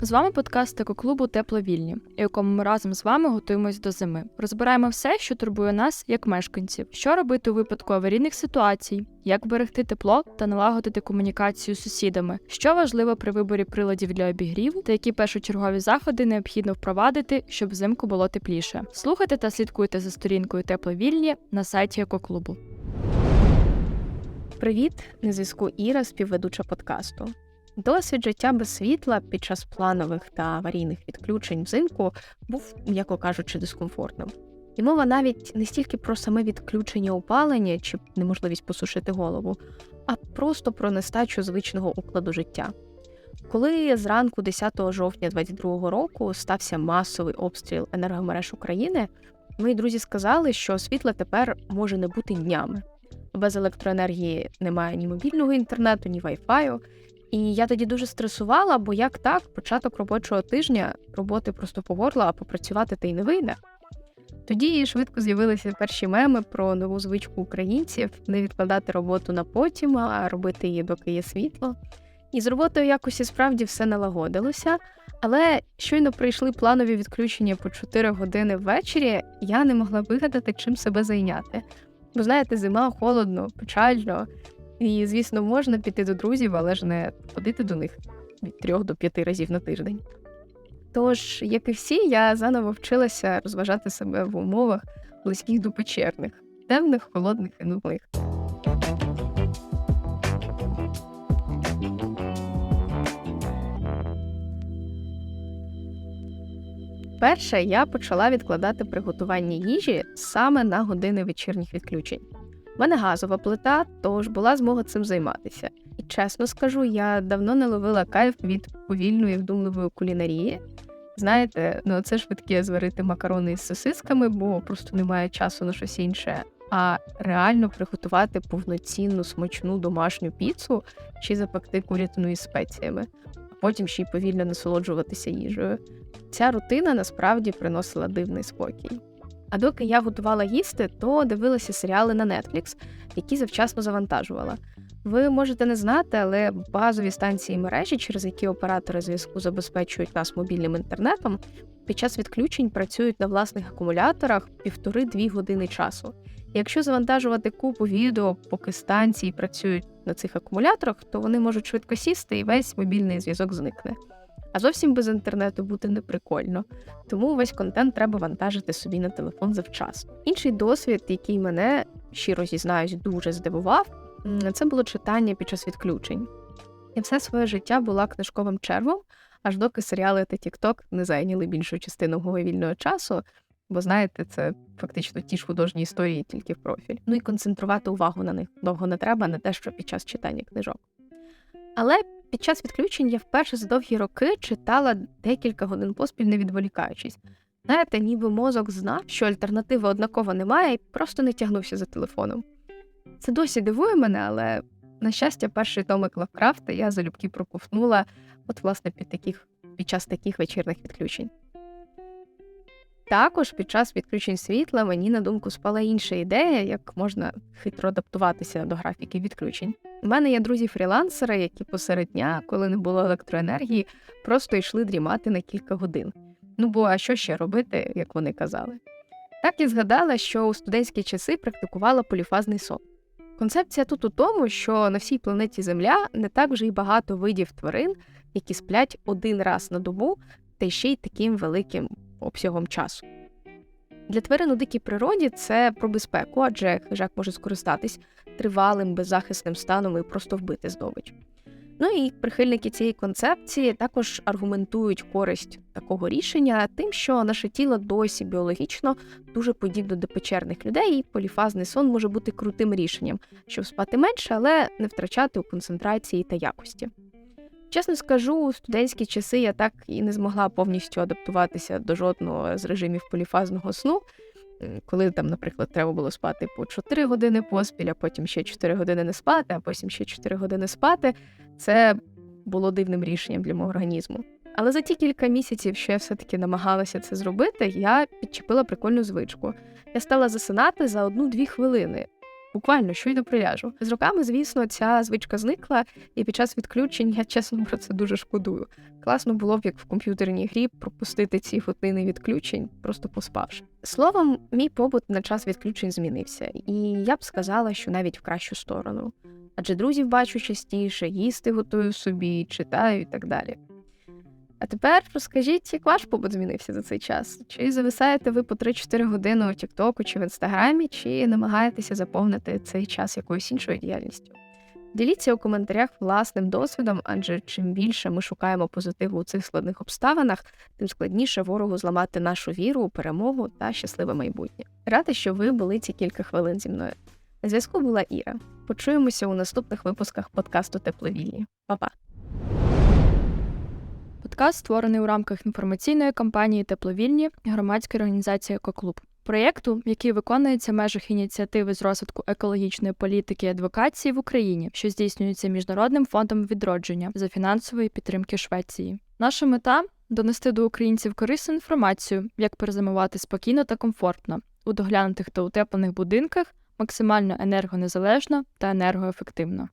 З вами подкаст екоклубу Тепловільні, у якому ми разом з вами готуємось до зими. Розбираємо все, що турбує нас як мешканців, що робити у випадку аварійних ситуацій, як берегти тепло та налагодити комунікацію з сусідами, що важливо при виборі приладів для обігріву та які першочергові заходи необхідно впровадити, щоб взимку було тепліше. Слухайте та слідкуйте за сторінкою Тепловільні на сайті екоклубу. Привіт, на зв'язку Іра, співведуча подкасту. Досвід життя без світла під час планових та аварійних відключень взимку був, м'яко кажучи, дискомфортним. І мова навіть не стільки про саме відключення опалення чи неможливість посушити голову, а просто про нестачу звичного укладу життя. Коли зранку 10 жовтня 2022 року стався масовий обстріл енергомереж України, мої друзі сказали, що світла тепер може не бути днями. Без електроенергії немає ні мобільного інтернету, ні вайфаю. І я тоді дуже стресувала, бо як так, початок робочого тижня роботи просто по горло, а попрацювати та й не вийде. Тоді швидко з'явилися перші меми про нову звичку українців не відкладати роботу на потім, а робити її, доки є світло. І з роботою якось і справді все налагодилося. Але щойно прийшли планові відключення по 4 години ввечері, я не могла вигадати, чим себе зайняти. Бо знаєте, зима холодно, печально. І, звісно, можна піти до друзів, але ж не ходити до них від трьох до п'яти разів на тиждень. Тож, як і всі, я заново вчилася розважати себе в умовах близьких до печерних, темних, холодних і нудних. Перше, я почала відкладати приготування їжі саме на години вечірніх відключень. У мене газова плита, тож була змога цим займатися. І чесно скажу, я давно не ловила кайф від повільної вдумливої кулінарії. Знаєте, ну це швидке зварити макарони із сосисками, бо просто немає часу на щось інше. А реально приготувати повноцінну смачну домашню піцу чи запекти курятину із спеціями, а потім ще й повільно насолоджуватися їжею. Ця рутина насправді приносила дивний спокій. А доки я готувала їсти, то дивилася серіали на Netflix, які завчасно завантажувала. Ви можете не знати, але базові станції мережі, через які оператори зв'язку забезпечують нас мобільним інтернетом, під час відключень працюють на власних акумуляторах півтори-дві години часу. Якщо завантажувати купу відео, поки станції працюють на цих акумуляторах, то вони можуть швидко сісти і весь мобільний зв'язок зникне. А зовсім без інтернету бути неприкольно, тому весь контент треба вантажити собі на телефон завчасно. Інший досвід, який мене щиро зізнаюсь, дуже здивував, це було читання під час відключень. Я все своє життя була книжковим червом, аж доки серіали та Тікток не зайняли більшу частину мого вільного часу, бо знаєте, це фактично ті ж художні історії, тільки в профіль. Ну і концентрувати увагу на них довго не треба, не те, що під час читання книжок. Але під час відключень я вперше за довгі роки читала декілька годин поспіль, не відволікаючись. Знаєте, ніби мозок знав, що альтернативи однаково немає, і просто не тягнувся за телефоном. Це досі дивує мене, але, на щастя, перший томик Лавкрафта я залюбки проковтнула, от, власне, під таких, під час таких вечірних відключень. Також під час відключень світла мені на думку спала інша ідея, як можна хитро адаптуватися до графіки відключень. У мене є друзі-фрілансери, які посеред дня, коли не було електроенергії, просто йшли дрімати на кілька годин. Ну бо а що ще робити, як вони казали? Так і згадала, що у студентські часи практикувала поліфазний сон. Концепція тут у тому, що на всій планеті Земля не так вже й багато видів тварин, які сплять один раз на добу, та ще й таким великим обсягом часу. Для тварин у дикій природі це про безпеку, адже хижак може скористатись тривалим беззахисним станом і просто вбити здобич. Ну і прихильники цієї концепції також аргументують користь такого рішення тим, що наше тіло досі біологічно дуже подібно до печерних людей, і поліфазний сон може бути крутим рішенням, щоб спати менше, але не втрачати у концентрації та якості. Чесно скажу, у студентські часи я так і не змогла повністю адаптуватися до жодного з режимів поліфазного сну, коли там, наприклад, треба було спати по 4 години поспіль, а потім ще 4 години не спати, а потім ще 4 години спати. Це було дивним рішенням для мого організму. Але за ті кілька місяців, що я все-таки намагалася це зробити, я підчепила прикольну звичку. Я стала засинати за одну-дві хвилини. Буквально щойно приляжу. З роками, звісно, ця звичка зникла, і під час відключень я чесно про це дуже шкодую. Класно було б, як в комп'ютерній грі, пропустити ці години відключень, просто поспавши. Словом, мій побут на час відключень змінився, і я б сказала, що навіть в кращу сторону. Адже друзів бачу частіше, їсти готую собі, читаю і так далі. А тепер розкажіть, як ваш побут змінився за цей час? Чи зависаєте ви по 3-4 години у Тіктоку чи в Інстаграмі, чи намагаєтеся заповнити цей час якоюсь іншою діяльністю? Діліться у коментарях власним досвідом, адже чим більше ми шукаємо позитиву у цих складних обставинах, тим складніше ворогу зламати нашу віру перемогу та щасливе майбутнє. Рада, що ви були ці кілька хвилин зі мною. На зв'язку була Іра. Почуємося у наступних випусках подкасту Тепловільні. Па-па! Подкаст створений у рамках інформаційної кампанії Тепловільні громадської організації Екоклуб. Проєкту, який виконується в межах ініціативи з розвитку екологічної політики і адвокації в Україні, що здійснюється Міжнародним фондом відродження за фінансової підтримки Швеції. Наша мета донести до українців корисну інформацію, як перезимувати спокійно та комфортно у доглянутих та утеплених будинках, максимально енергонезалежно та енергоефективно.